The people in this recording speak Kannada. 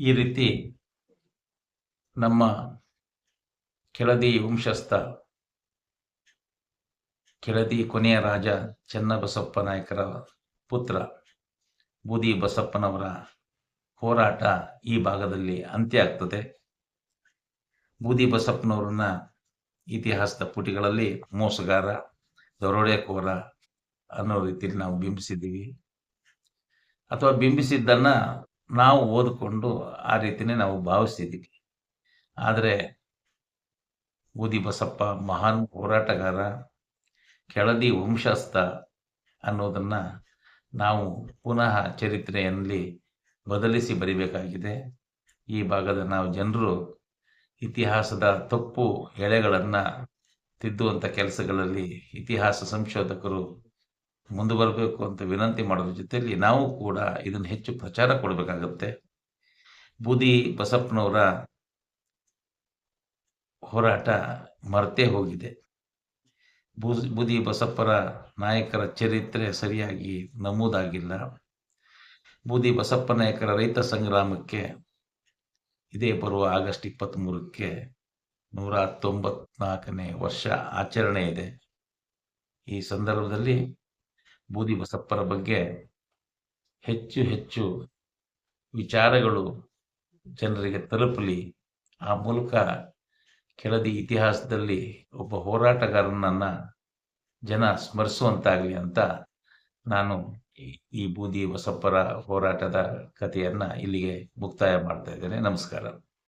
ಈ ರೀತಿ ನಮ್ಮ ಕೆಳದಿ ವಂಶಸ್ಥ, ಕೆಳದಿ ಕೊನೆಯ ರಾಜ ಚೆನ್ನಬಸಪ್ಪ ನಾಯಕರ ಪುತ್ರ ಬೂದಿ ಬಸಪ್ಪನವರ ಹೋರಾಟ ಈ ಭಾಗದಲ್ಲಿ ಅಂತ್ಯ ಆಗ್ತದೆ. ಬೂದಿ ಬಸಪ್ಪನವರನ್ನ ಇತಿಹಾಸದ ಪುಟಿಗಳಲ್ಲಿ ಮೋಸಗಾರ, ದರೋಡೆಕೋರ ಅನ್ನೋ ರೀತಿಯಲ್ಲಿ ನಾವು ಬಿಂಬಿಸಿದ್ದೀವಿ. ಅಥವಾ ಬಿಂಬಿಸಿದ್ದನ್ನ ನಾವು ಓದಿಕೊಂಡು ಆ ರೀತಿನೇ ನಾವು ಭಾವಿಸ್ತಿದ್ದೀವಿ. ಆದರೆ ಊದಿ ಬಸಪ್ಪ, ಮಹಾನ್ ಹೋರಾಟಗಾರ, ಕೆಳದಿ ವಂಶಸ್ಥ ಅನ್ನೋದನ್ನು ನಾವು ಪುನಃ ಚರಿತ್ರೆಯಲ್ಲಿ ಬದಲಿಸಿ ಬರಿಬೇಕಾಗಿದೆ. ಈ ಭಾಗದ ನಾವು ಜನರು ಇತಿಹಾಸದ ತಪ್ಪು ಎಳೆಗಳನ್ನು ತಿದ್ದುವಂಥ ಕೆಲಸಗಳಲ್ಲಿ ಇತಿಹಾಸ ಸಂಶೋಧಕರು ಮುಂದೆ ಬರಬೇಕು ಅಂತ ವಿನಂತಿ ಮಾಡೋದ್ರ ಜೊತೆಯಲ್ಲಿ ನಾವು ಕೂಡ ಇದನ್ನು ಹೆಚ್ಚು ಪ್ರಚಾರ ಕೊಡಬೇಕಾಗತ್ತೆ. ಬೂದಿ ಬಸಪ್ಪನವರ ಹೋರಾಟ ಮರ್ತೇ ಹೋಗಿದೆ. ಬೂದಿ ಬೂದಿ ಬಸಪ್ಪರ ನಾಯಕರ ಚರಿತ್ರೆ ಸರಿಯಾಗಿ ನಮೂದಾಗಿಲ್ಲ. ಬೂದಿ ಬಸಪ್ಪ ನಾಯಕರ ರೈತ ಸಂಗ್ರಾಮಕ್ಕೆ ಇದೇ ಬರುವ ಆಗಸ್ಟ್ ಇಪ್ಪತ್ತ್ಮೂರಕ್ಕೆ ನೂರ ತೊಂಬತ್ನಾಲ್ಕನೇ ವರ್ಷ ಆಚರಣೆ ಇದೆ. ಈ ಸಂದರ್ಭದಲ್ಲಿ ಬೂದಿ ಬಸಪ್ಪರ ಬಗ್ಗೆ ಹೆಚ್ಚು ಹೆಚ್ಚು ವಿಚಾರಗಳು ಜನರಿಗೆ ತಲುಪಲಿ. ಆ ಮೂಲಕ ಕೆಳದಿ ಇತಿಹಾಸದಲ್ಲಿ ಒಬ್ಬ ಹೋರಾಟಗಾರನನ್ನ ಜನ ಸ್ಮರಿಸುವಂತಾಗಲಿ ಅಂತ ನಾನು ಈ- ಬೂದಿ ಬಸಪ್ಪರ ಹೋರಾಟದ ಕಥೆಯನ್ನು ಇಲ್ಲಿಗೆ ಮುಕ್ತಾಯ ಮಾಡ್ತಾ ಇದ್ದೇನೆ. ನಮಸ್ಕಾರ.